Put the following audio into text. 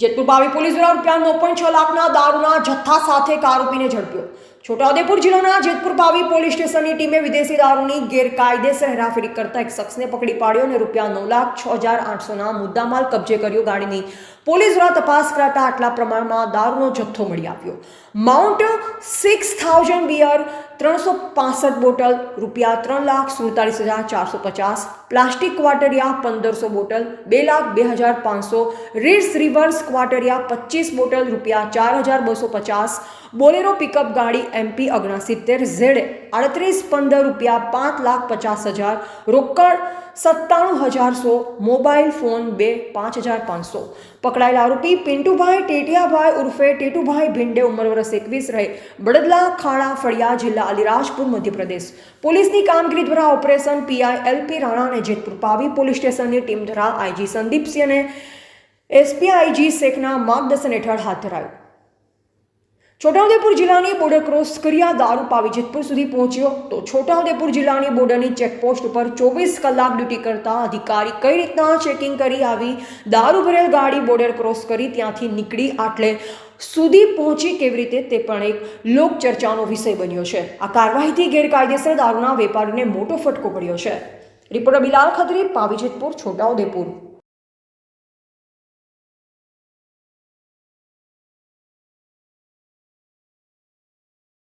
જેતપુર બાવી પોલીસ દ્વારા રૂપિયા નવ પોઈન્ટ છ લાખના દારૂના જથ્થા સાથે એક આરોપીને ઝડપ્યો. છોટાઉદેપુર જિલ્લાના જેતપુર બાવી પોલીસ સ્ટેશનની ટીમે વિદેશી દારૂની ગેરકાયદેસર હેરાફેરી કરતા એક શખ્સને પકડી પાડ્યો અને રૂપિયા નવ લાખ છ હજાર આઠસોના મુદ્દામાલ કબજે કર્યો ગાડીની. પોલીસ દ્વારા તપાસ કરાતા આટલા પ્રમાણમાં દારૂનો જથ્થો મળી આવ્યો. માઉન્ટ સિક્સ થાઉઝન્ડ બિયર, ત્રણસો પાસઠ બોટલ, રૂપિયા ત્રણ લાખ સુડતાલીસ હજાર ચારસો પચાસ, પ્લાસ્ટિક ક્વાટરિયા પંદરસો બોટલ, બે લાખ બે હજાર પાંચસો, રીડ્સ રિવર્સ ક્વાટરિયા પચીસ બોટલ, રૂપિયા ચાર હજાર બસો પચાસ બોલેરો પિકઅપ ગાડી એમપી ઓગણસિત્તેર ઝેડ આડત્રીસ પંદર રૂપિયા પાંચ લાખ પચાસ હજાર રોકડ સત્તાણું હજાર સો, મોબાઈલ ફોન બે પાંચ હજાર પાંચસો. પકડાયેલા આરોપી પિન્ટુભાઈ ટેટિયાભાઈ ઉર્ફે ટેટુભાઈ ભીંડે ઉંમર વર્ષ એકવીસ રહે. બડદલા ખાડા ફળિયા જિલ્લા અલીરાજપુર, મધ્યપ્રદેશ. પોલીસની કામગીરી દ્વારા ઓપરેશન પીઆઈ એલપી રાણા અને જેતપુર પાવી પોલીસ સ્ટેશનની ટીમ દ્વારા આઈજી સંદીપસિંહ અને એસપી આઈજી શેખના માર્ગદર્શન હેઠળ હાથ ધરાયું. છોટાઉદેપુર જિલ્લાની બોર્ડર ક્રોસ કર્યા, દારૂ પાવી જેતપુર સુધી પહોંચ્યો. તો છોટાઉદેપુર જિલ્લાની બોર્ડરની ચેકપોસ્ટ ઉપર ચોવીસ કલાક ડ્યુટી કરતા અધિકારી કઈ રીતના ચેકિંગ કરી આવી, દારૂ ભરેલ ગાડી બોર્ડર ક્રોસ કરી ત્યાંથી નીકળી આટલે સુધી પહોંચી કેવી રીતે તે પણ એક લોકચર્ચાનો વિષય બન્યો છે. આ કાર્યવાહીથી ગેરકાયદેસર દારૂના વેપારીને મોટો ફટકો પડ્યો છે. રિપોર્ટર બિલાલ ખત્રી, પાવી જેતપુર, છોટાઉદેપુર.